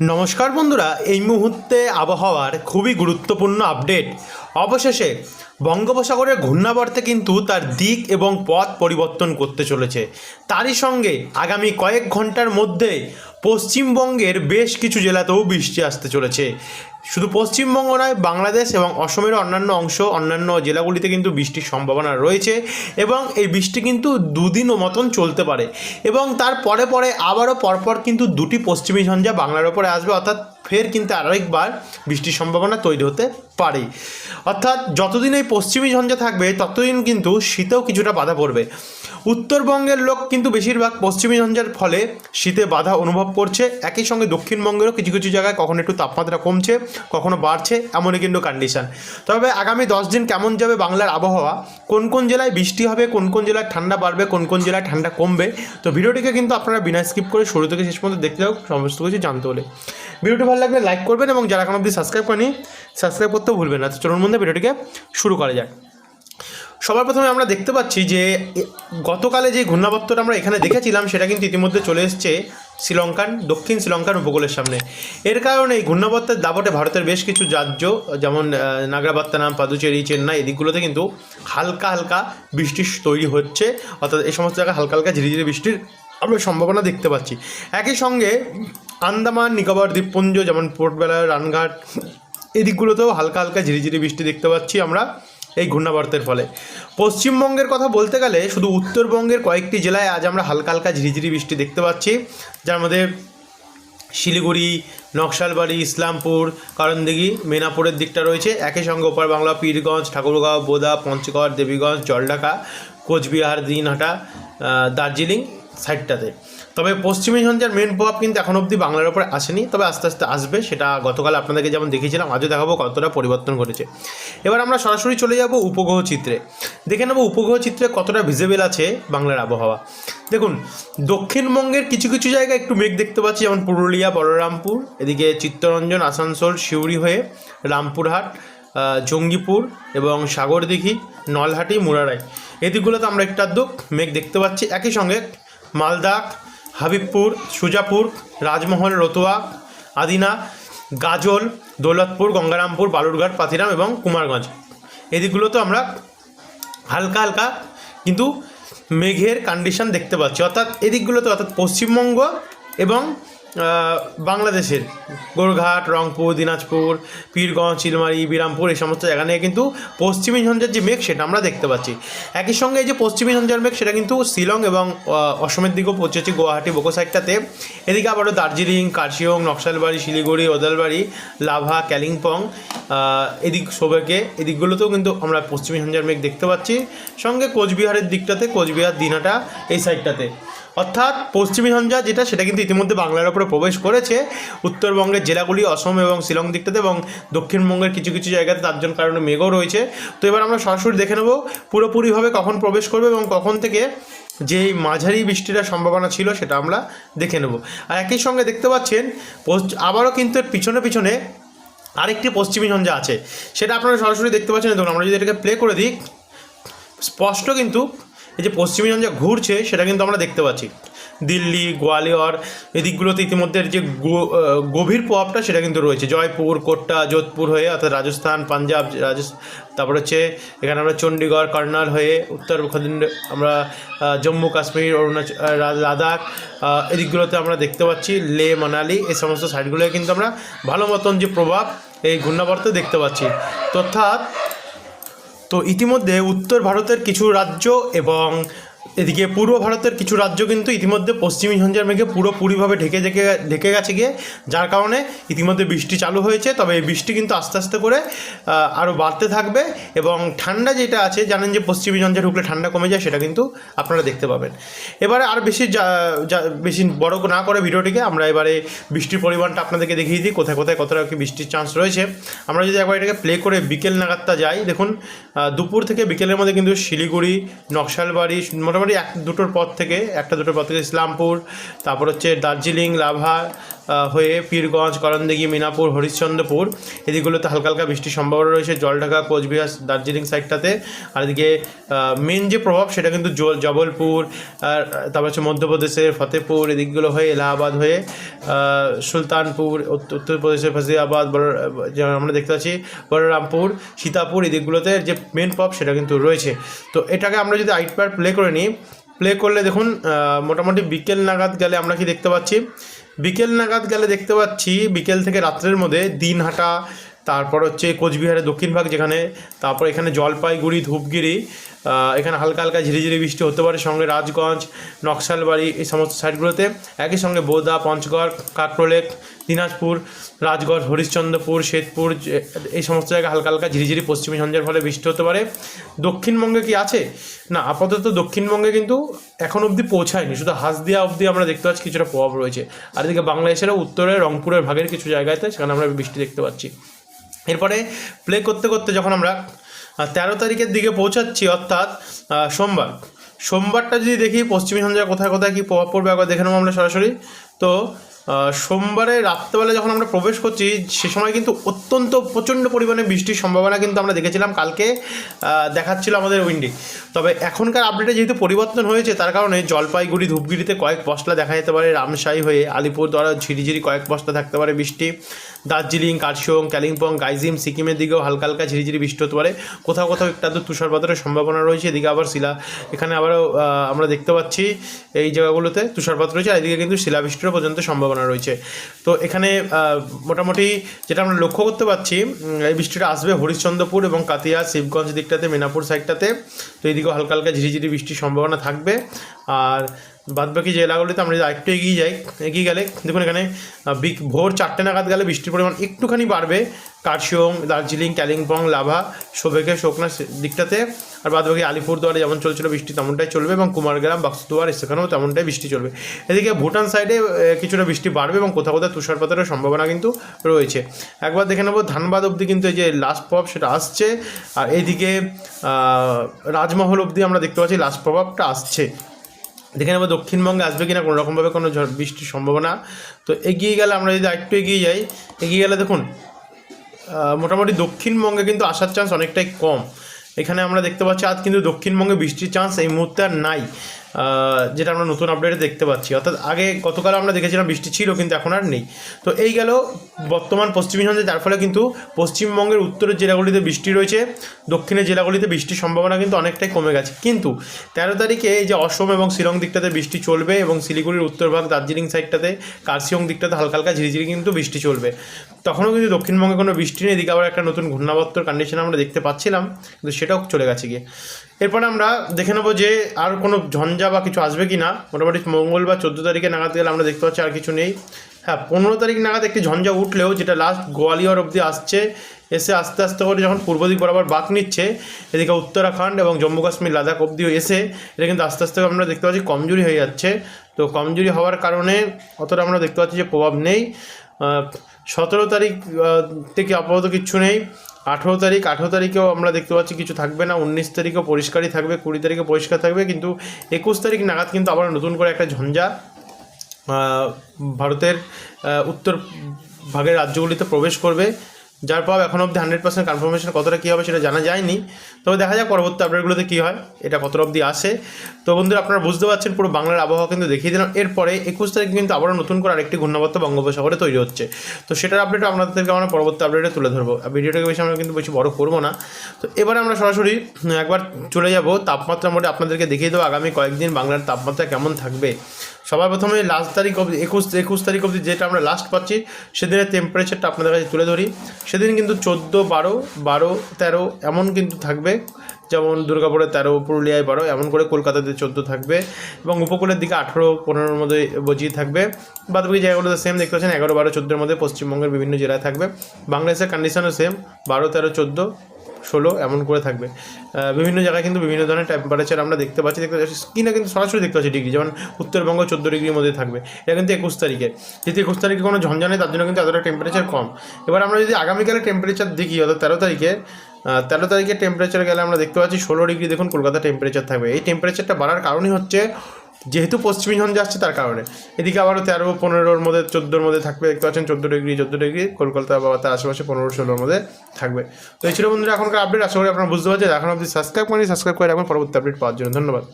নমস্কার বন্ধুরা, এই মুহূর্তে আবহাওয়ার খুবই গুরুত্বপূর্ণ আপডেট। অবশেষে বঙ্গোপসাগরের ঘূর্ণাবর্তে কিন্তু তার দিক এবং পথ পরিবর্তন করতে চলেছে। তারই সঙ্গে আগামী কয়েক ঘণ্টার মধ্যে পশ্চিমবঙ্গের বেশ কিছু জেলাতেও বৃষ্টি আসতে চলেছে। শুধু পশ্চিমবঙ্গ নয়, বাংলাদেশ এবং অসমের অন্যান্য অংশ, অন্যান্য জেলাগুলিতে কিন্তু বৃষ্টির সম্ভাবনা রয়েছে এবং এই বৃষ্টি কিন্তু দুদিন মতন চলতে পারে এবং তার পরে পরে আবারও পরপর কিন্তু দুটি পশ্চিমী ঝঞ্ঝা বাংলার ওপরে আসবে, অর্থাৎ ফের কিন্তু আরেকবার বৃষ্টির সম্ভাবনা তৈরি হতে পারে। অর্থাৎ যতদিন এই পশ্চিমী ঝঞ্ঝা থাকবে, ততদিন কিন্তু শীতেও কিছুটা বাধা পড়বে। উত্তরবঙ্গের লোক কিন্তু বেশিরভাগ পশ্চিমী ঝঞ্ঝার ফলে শীতে বাধা অনুভব করছে। একই সঙ্গে দক্ষিণবঙ্গেরও কিছু কিছু জায়গায় কখনো একটু তাপমাত্রা কমছে, কখনো বাড়ছে, এমনই কিন্তু কন্ডিশন তবে আগামী দশ দিন কেমন যাবে বাংলার আবহাওয়া? কোন কোন জেলায় বৃষ্টি হবে, কোন কোন জেলায় ঠান্ডা বাড়বে, কোন কোন জেলায় ঠান্ডা কমবে? তো ভিডিওটিকে কিন্তু আপনারা বিনা স্কিপ করে শুরু থেকে শেষ পর্যন্ত দেখতে হোক সমস্ত কিছু জানতে হলে। ভিডিওটি ভালো লাগলে লাইক করবেন এবং যারা এখন অবধি সাবস্ক্রাইব করেনি সাবস্ক্রাইব করতেও ভুলবেন না। তো চলুন মধ্যে ভিডিওটিকে শুরু করা যাক। সবার প্রথমে আমরা দেখতে পাচ্ছি যে গতকালে যে ঘূর্ণাবর্তটা আমরা এখানে দেখেছিলাম, সেটা কিন্তু ইতিমধ্যে চলে এসছে শ্রীলঙ্কান, দক্ষিণ শ্রীলঙ্কার উপকূলের সামনে। এর কারণে এই ঘূর্ণাবর্তের দাপটে ভারতের বেশ কিছু রাজ্য, যেমন নাগরাবাত্তানাম পাদুচেরি, চেন্নাই, এদিকগুলোতে কিন্তু হালকা হালকা বৃষ্টি তৈরি হচ্ছে। অর্থাৎ এই সমস্ত জায়গায় হালকা হালকা, ঝিরিঝিরি বৃষ্টির আমরা সম্ভাবনা দেখতে পাচ্ছি। একই সঙ্গে আন্দামান, নিকোবর, দ্বীপপুঞ্জ, যেমন পোর্টবেলা রানঘাট, এদিকগুলোতেও হালকা হালকা, ঝিরিঝিরি বৃষ্টি দেখতে পাচ্ছি আমরা। এই ঘূর্ণাবর্তের ফলে। পশ্চিমবঙ্গের কথা বলতে গেলে শুধু উত্তরবঙ্গের কয়েকটি জেলায় আজ আমরা হালকা হালকা ঝিরিঝিরি বৃষ্টি দেখতে পাচ্ছি। যার মধ্যে শিলিগুড়ি, নকশালবাড়ি, ইসলামপুর, কারণদিঘি, মেনাপুরের দিকটা রয়েছে। একই সঙ্গে ওপার বাংলা, পীরগঞ্জ, ঠাকুরগাঁও, বোদা, পঞ্চগড়, দেবীগঞ্জ, জলঢাকা, কোচবিহার, দিনহাটা দার্জিলিং সাইডটাতে। তবে পশ্চিমী ঝঞ্ঝার মেন প্রভাব কিন্তু এখন অবধি বাংলার ওপরে আসেনি, তবে আস্তে আস্তে আসবে, সেটা গতকাল আপনাদেরকে যেমন দেখিয়েছিলাম, আজও দেখাবো কতটা পরিবর্তন ঘটেছে। এবার আমরা সরাসরি চলে যাব উপগ্রহ চিত্রে। দেখে নেব উপগ্রহ চিত্রে কতটা ভিজেবল আছে বাংলার আবহাওয়া। দেখুন, দক্ষিণবঙ্গের কিছু কিছু জায়গায় একটু মেঘ দেখতে পাচ্ছি, যেমন পুরুলিয়া, বলরামপুর, এদিকে চিত্তরঞ্জন, আসানসোল সিউড়ি হয়ে রামপুরহাট জঙ্গিপুর এবং সাগরদিঘি, নলহাটি, মুরারাই। এদিকগুলোতে আমরা একটু আধটু মেঘ দেখতে পাচ্ছি। একই সঙ্গে মালদা হাবিবপুর, সুজাপুর, রাজমহল, রতুয়া, আদিনা, গাজল, দৌলতপুর, গঙ্গারামপুর, বালুরঘাট, পাথিরাম এবং কুমারগঞ্জ। এদিকগুলোতে আমরা হালকা হালকা কিন্তু মেঘের কন্ডিশন দেখতে পাচ্ছি। অর্থাৎ এদিকগুলোতে অর্থাৎ পশ্চিমবঙ্গ এবং বাংলাদেশের গোরঘাট, রংপুর, দিনাজপুর, পীরগঞ্জ চিলমারি বিরামপুর এই সমস্ত জায়গা নিয়ে কিন্তু পশ্চিমী ঝঞ্ঝার যে মেঘ সেটা আমরা দেখতে পাচ্ছি। একই সঙ্গে এই যে পশ্চিমী ঝঞ্ঝার মেঘ সেটা কিন্তু শিলং এবং অসমের দিকেও পৌঁছেছে গুয়াহাটি, বোকো সাইডটাতে। এদিকে আবারও দার্জিলিং কার্শিয়ং নকশালবাড়ি, শিলিগুড়ি, ওদালবাড়ি, লাভা, ক্যালিম্পং এদিক সোবেকে এদিকগুলোতেও কিন্তু আমরা পশ্চিমী ঝঞ্ঝার মেঘ দেখতে পাচ্ছি। সঙ্গে কোচবিহারের দিকটাতে, কোচবিহার, দিনাটা এই সাইডটাতে। অর্থাৎ পশ্চিমী ঝঞ্ঝা যেটা, সেটা কিন্তু ইতিমধ্যে বাংলার উপরে প্রবেশ করেছে। উত্তরবঙ্গের জেলাগুলি অসম এবং শিলং দিকটাতে এবং দক্ষিণবঙ্গের কিছু কিছু জায়গাতে তার জন্য কারণে মেঘও রয়েছে। তো এবার আমরা সরাসরি দেখে নেব পুরোপুরিভাবে কখন প্রবেশ করবে এবং কখন থেকে যেই মাঝারি বৃষ্টির সম্ভাবনা ছিল সেটা আমরা দেখে নেব। আর একই সঙ্গে দেখতে পাচ্ছেন আবারও কিন্তু পিছনে পিছনে আরেকটি পশ্চিমী ঝঞ্ঝা আছে। সেটা আপনারা সরাসরি দেখতে পাচ্ছেন। দেখুন, আমরা যদি এটাকে প্লে করে দিই, স্পষ্ট কিন্তু এই যে পশ্চিমী ঝঞ্ঝা ঘুরছে, সেটা কিন্তু আমরা দেখতে পাচ্ছি। দিল্লি, গোয়ালিয়র এদিকগুলোতে ইতিমধ্যে যে গভীর প্রভাবটা সেটা কিন্তু রয়েছে। জয়পুর, কোট্টা, যোধপুর হয়ে অর্থাৎ রাজস্থান, পাঞ্জাব তারপর হচ্ছে এখানে আমরা চণ্ডীগড়, কর্নাল হয়ে উত্তর আমরা জম্মু, কাশ্মীর অরুণাচল লাদাখ এদিকগুলোতে আমরা দেখতে পাচ্ছি। লে, মানালি, এই সমস্ত সাইডগুলোয় কিন্তু আমরা ভালো মতন যে প্রভাব এই ঘূর্ণাবর্তে দেখতে পাচ্ছি। তো অর্থাৎ তো ইতিমধ্যে উত্তর ভারতের কিছু রাজ্য এবং এদিকে পূর্ব ভারতের কিছু রাজ্য কিন্তু ইতিমধ্যে পশ্চিমী ঝঞ্ঝার মেঘে পুরোপুরিভাবে ঢেকে ঢেকে ঢেকে গেছে গিয়ে, যার কারণে ইতিমধ্যে বৃষ্টি চালু হয়েছে। তবে এই বৃষ্টি কিন্তু আস্তে আস্তে করে আরও বাড়তে থাকবে এবং ঠান্ডা যেটা আছে, জানেন যে পশ্চিমী ঝঞ্ঝা ঢুকলে ঠান্ডা কমে যায়, সেটা কিন্তু আপনারা দেখতে পাবেন। এবারে আর বেশি বেশি বড় না করে ভিডিওটিকে, আমরা এবারে বৃষ্টির পরিমাণটা আপনাদেরকে দেখিয়ে দিই, কোথায় কোথায় কতটা কি বৃষ্টির চান্স রয়েছে। আমরা যদি একবার এটাকে প্লে করে বিকেল নাগাদটা যাই, দেখুন দুপুর থেকে বিকেলের মধ্যে কিন্তু শিলিগুড়ি, নকশালবাড়ি, মোটামুটি এক দুটোর পর থেকে একটা দুটোর পর থেকে ইসলামপুর তারপর হচ্ছে দার্জিলিং লাভা হয়ে পীরগঞ্জ, করণদিঘি, মিনাপুর, হরিশ্চন্দ্রপুর, এদিকগুলোতে হালকা হালকা বৃষ্টির সম্ভাবনা রয়েছে, জলঢাকা, কোচবিহার, দার্জিলিং সাইডটাতে। আর এদিকে মেন যে প্রভাব সেটা কিন্তু জবলপুর, আর তারপর হচ্ছে মধ্যপ্রদেশের ফতেপুর এদিকগুলো হয়ে এলাহাবাদ হয়ে সুলতানপুর, উত্ত- উত্তরপ্রদেশের ফাজিয়াবাদ যেমন আমরা দেখতে পাচ্ছি, বলরামপুর, সীতাপুর, এদিকগুলোতে যে মেন প্রভাব সেটা কিন্তু রয়েছে। তো এটাকে আমরা যদি আইটপার প্লে করে নিই প্লে করলে দেখুন মোটামুটি বিকেল নাগাদ গেলে আমরা কি দেখতে পাচ্ছি বিকেল নাগাদ গেলে দেখতে পাচ্ছি বিকেল থেকে রাত্রের মধ্যে দিনহাটা তারপর হচ্ছে কোচবিহারের দক্ষিণ ভাগ যেখানে, তারপর এখানে জলপাইগুড়ি, ধূপগিরি এখানে হালকা হালকা ঝিরিঝিরি বৃষ্টি হতে পারে, সঙ্গে রাজগঞ্জ, নকশালবাড়ি, এই সমস্ত সাইডগুলোতে। একই সঙ্গে বোদা, পঞ্চগড় কাকরোলেক দিনাজপুর, রাজগড়, হরিশ্চন্দ্রপুর শ্বেতপুর যে- এই সমস্ত জায়গায় হালকা হালকা ঝিরিঝিরি পশ্চিমী ঝঞ্ঝার ফলে বৃষ্টি হতে পারে। দক্ষিণবঙ্গে কি আছে? না, আপাতত দক্ষিণবঙ্গে কিন্তু এখন অবধি পৌঁছায়নি। শুধু হাসদিয়া অবধি আমরা দেখতে পাচ্ছি কিছুটা প্রভাব রয়েছে। আর এদিকে বাংলাদেশেরও উত্তরে রংপুরের ভাগের কিছু জায়গাতে সেখানে আমরা বৃষ্টি দেখতে পাচ্ছি। এরপরে প্লে করতে করতে যখন আমরা তেরো তারিখের দিকে পৌঁছাচ্ছি, অর্থাৎ সোমবার, সোমবারটা যদি দেখি, পশ্চিমী সঞ্জয় কোথায় কোথায় কী প্রভাব পড়বে একবার দেখে নেব আমরা সরাসরি। তো সোমবারে রাত্রেবেলা যখন আমরা প্রবেশ করছি, সে সময় কিন্তু অত্যন্ত প্রচণ্ড পরিমাণে বৃষ্টির সম্ভাবনা কিন্তু আমরা দেখেছিলাম কালকে দেখাচ্ছিল আমাদের উইন্ডি। তবে এখনকার আপডেটে যেহেতু পরিবর্তন হয়েছে, তার কারণে জলপাইগুড়ি, ধূপগুড়িতে কয়েক পশলা দেখা যেতে পারে, রামশাহী হয়ে আলিপুর দ্বারা ঝিরিঝিরি কয়েক পশলা থাকতে পারে বৃষ্টি। দার্জিলিং কার্শিয়ং কালিম্পং, গাইজিম, সিকিমের দিকেও হালকা হালকা ঝিরিঝিরি বৃষ্টি হতে পারে। কোথাও কোথাও একটু আধটু তুষারপাতের সম্ভাবনা রয়েছে, এদিকে আবার শিলা, এখানে আবারও আমরা দেখতে পাচ্ছি এই জায়গাগুলোতে তুষারপাত রয়েছে, আর এদিকে কিন্তু শিলাবৃষ্টিরও পর্যন্ত সম্ভাবনা রয়েছে। তো এখানে মোটামুটি যেটা আমরা লক্ষ্য করতে পারছি এই বৃষ্টিটা আসবে হরিশ্চন্দ্রপুর এবং কাতিয়া, শিবগঞ্জ দিকটাতে, মেনাপুর সাইডটাতে। তো এইদিকেও হালকা হালকা ঝিরিঝিরি বৃষ্টির সম্ভাবনা থাকবে। আর বাদবাকি জেলাগুলিতে আমরা যদি আরেকটু এগিয়ে যাই, এগিয়ে গেলে, দেখুন এখানে বিক, ভোর চারটে নাগাদ গেলে বৃষ্টির পরিমাণ একটুখানি বাড়বে। কার্শিয়ং দার্জিলিং কালিম্পং লাভা সোবেকে শোকনা দিকটাতে, আর বাদবাকি আলিপুরদুয়ারে যেমন চলছিল বৃষ্টি তেমনটাই চলবে এবং কুমারগ্রাম, বাক্সদুয়ার সেখানেও তেমনটাই বৃষ্টি চলবে। এদিকে ভুটান সাইডে কিছুটা বৃষ্টি বাড়বে এবং কোথাও কোথাও তুষারপাতেরও সম্ভাবনা কিন্তু রয়েছে। একবার দেখে নেব, ধানবাদ অবধি কিন্তু এই যে লাস্ট প্রভাব সেটা আসছে, আর এইদিকে রাজমহল অবধি আমরা দেখতে পাচ্ছি লাস্ট প্রভাবটা আসছে। দেখে নেব, দক্ষিণবঙ্গে আসবে কিনা কোনো রকমভাবে কোনো ঝড় বৃষ্টির সম্ভাবনা। তো এগিয়ে গেলে আমরা যদি একটু এগিয়ে যাই, এগিয়ে গেলে দেখুন মোটামুটি দক্ষিণবঙ্গে কিন্তু আসার চান্স অনেকটাই কম। এখানে আমরা দেখতে পাচ্ছি আজ কিন্তু দক্ষিণবঙ্গে বৃষ্টির চান্স এই মুহূর্তে আর নাই। যেটা আমরা নতুন আপডেটে দেখতে পাচ্ছি। অর্থাৎ আগে গতকাল আমরা দেখেছিলাম বৃষ্টি ছিল, কিন্তু এখন আর নেই। তো এই গেল বর্তমান পশ্চিমী ঝঞ্ঝে, যার ফলে কিন্তু পশ্চিমবঙ্গের উত্তরের জেলাগুলিতে বৃষ্টি রয়েছে, দক্ষিণের জেলাগুলিতে বৃষ্টির সম্ভাবনা কিন্তু অনেকটাই কমে গেছে। কিন্তু তেরো তারিখে এই যে অসম এবং শিলং দিকটাতে বৃষ্টি চলবে এবং শিলিগুড়ির উত্তরভাগ দার্জিলিং সাইডটাতে কার্শিয়ং দিকটাতে হালকা হালকা ঝিরিঝিরি কিন্তু বৃষ্টি চলবে। তখনও কিন্তু দক্ষিণবঙ্গে কোনো বৃষ্টি নেই, এদিকে আবার একটা নতুন ঘূর্ণাবর্তর কন্ডিশন আমরা দেখতে পাচ্ছিলাম, কিন্তু সেটাও চলে গেছে গিয়ে। এরপরে আমরা দেখে নেব যে আর কোনো ঝঞ্ঝা বা কিছু আসবে কি না মোটামুটি মঙ্গলবার চোদ্দ তারিখে নাগাদ গেলে আমরা দেখতে পাচ্ছি আর কিছু নেই। হ্যাঁ পনেরো তারিখ নাগাদ একটি ঝঞ্ঝা উঠলেও যেটা লাস্ট গোয়ালিয়র অবধি আসছে, এসে আস্তে আস্তে করে যখন পূর্ব দিক বরাবর বাঁক নিচ্ছে, এদিকে উত্তরাখণ্ড এবং জম্মু কাশ্মীর, লাদাখ অবধি এসে, এটা কিন্তু আস্তে আস্তে আমরা দেখতে পাচ্ছি কমজোরি হয়ে যাচ্ছে। তো কমজোরি হওয়ার কারণে অতটা আমরা দেখতে পাচ্ছি যে প্রভাব নেই। সতেরো তারিখ থেকে আপাতত কিচ্ছু নেই। আঠেরো তারিখ, আঠেরো তারিখেও আমরা দেখতে পাচ্ছি কিছু থাকবে না, উনিশ তারিখেও পরিষ্কারই থাকবে, কুড়ি তারিখে পরিষ্কার থাকবে, কিন্তু একুশ তারিখ নাগাদ কিন্তু আবার নতুন করে একটা ঝঞ্ঝা ভারতের উত্তর ভাগের রাজ্যগুলিতে প্রবেশ করবে। যার প্রভাব এখন অবধি হান্ড্রেড পার্সেন্ট কনফার্মেশন কতটা কী হবে সেটা জানা যায়নি। তবে দেখা যাক পরবর্তী আপডেটগুলোতে কী হয়, এটা কতটা অবধি আসে। তো বন্ধুরা, আপনারা বুঝতে পারছেন পুরো বাংলার আবহাওয়া কিন্তু দেখিয়ে দিলাম। এরপরে একুশ তারিখ কিন্তু আবারও নতুন করে আরেকটি ঘূর্ণাবর্ত বঙ্গোপসাগরে তৈরি হচ্ছে। তো সেটার আপডেট আপনাদেরকে আমরা পরবর্তী আপডেটে তুলে ধরবো। ভিডিওটাকে বেশি আমরা কিন্তু বেশি বড় করব না। তো এবারে আমরা সরাসরি, একবার চলে যাব। তাপমাত্রা মোটে আপনাদেরকে দেখিয়ে দেবো আগামী কয়েকদিন বাংলার তাপমাত্রা কেমন থাকবে। সবার প্রথমে লাস্ট তারিখ অবধি, একুশ একুশ তারিখ অবধি যেটা আমরা লাস্ট পাচ্ছি, সেদিনের টেম্পারেচারটা আপনাদের কাছে তুলে ধরি। সেদিন কিন্তু চোদ্দ, বারো বারো, তেরো এমন কিন্তু থাকবে। যেমন দুর্গাপুরে তেরো, পুরুলিয়ায় বারো, এমন করে কলকাতাতে চোদ্দ থাকবে। এবং উপকূলের দিকে আঠেরো, পনেরোর মধ্যে বজিয়ে থাকবে। বাদবাকি জায়গাগুলোতে সেম দেখতে পাচ্ছেন, এগারো, বারো চোদ্দোর মধ্যে পশ্চিমবঙ্গের বিভিন্ন জেলায় থাকবে। বাংলাদেশের কন্ডিশনও সেম বারো, তেরো, চোদ্দ ষোলো, এমন করে থাকবে। বিভিন্ন জায়গায় কিন্তু বিভিন্ন ধরনের টেম্পারেচার আমরা দেখতে পাচ্ছি দেখতে পাচ্ছি স্ক্রিনে কিন্তু সরাসরি দেখতে পাচ্ছি ডিগ্রি যেমন উত্তরবঙ্গ চোদ্দ ডিগ্রির মধ্যে থাকবে। এটা কিন্তু একুশ তারিখে। যেহেতু একুশ তারিখে কোনো ঝঞ্ঝা নেই তার জন্য কিন্তু এতটা টেম্পারেচার কম। এবার আমরা যদি আগামীকালে টেম্পারেচার দেখি, অর্থাৎ তেরো তারিখে তেরো তারিখে টেম্পারেচার গেলে আমরা দেখতে পাচ্ছি ষোলো ডিগ্রি দেখুন কলকাতা টেম্পারেচার থাকবে। এই টেম্পারেচারটা বাড়ার কারণই হচ্ছে যেহেতু পশ্চিমী ঝঞ্ঝা যাচ্ছে তার কারণে। এদিকে আবারও তেরো, পনেরোর মধ্যে, চোদ্দোর মধ্যে থাকবে, দেখতে পাচ্ছেন চোদ্দ ডিগ্রি চোদ্দ ডিগ্রি, কলকাতা বা তার আশেপাশে পনেরো, ষোলোর মধ্যে থাকবে। তো এই ছিল বন্ধুরা এখনকার আপডেট আশা করি আপনারা বুঝতে পারছেন। এখন অবধি সাবস্ক্রাইব করেন সাবস্ক্রাইব করে রাখবেন, পরবর্তী আপডেট পাওয়ার জন্য। ধন্যবাদ।